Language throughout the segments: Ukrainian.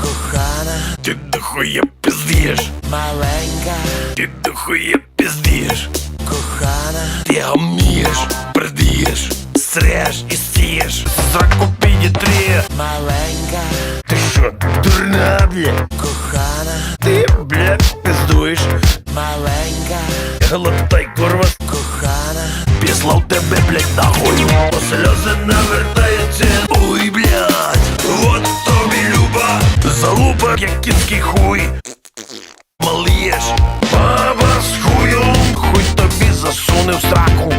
Кохана, Ти дохуя пиздиш, маленька, ти дохуя пиздиш, кохана, ти гамієш, пердієш, среш і стієш, зраку підітри, маленька, ти що, дурна, бля, кохана, ти, блядь, пиздуєш, маленька, глотай, курва, кохана, післав тебе, блядь, нахуй, сльози навертаються, залупа, як кінський хуй, малієш, баба з хуйом, хуй тобі засуне в сраку,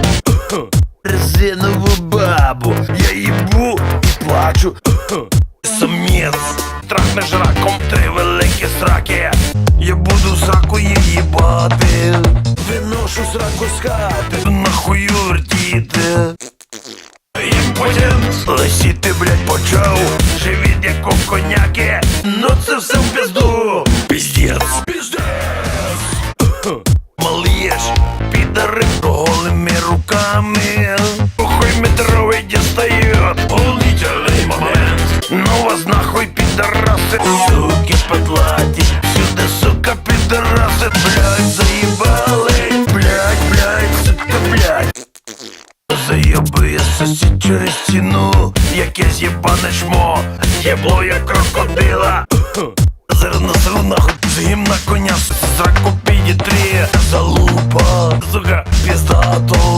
резинову бабу, я їбу і плачу, самець, трахнеш раком три великі сраки, я буду сраку її їбати, виношу сраку з хати, нахую вертіти. І потім лисіти, блядь, почав. Живіт як Ну це все в пізду. Піздец. Піздец. Малієш, підари голими руками. Похуй метровий дістає. Полнітельний момент. Ну вас нахуй підараси. Суки подлаті. Сюди, сука, підараси. Блять, заїбали. Блять, блять, сука, блять. Заєбує сусід через стіну, яке з'єбане чмо, єбло як крокодила. пиздато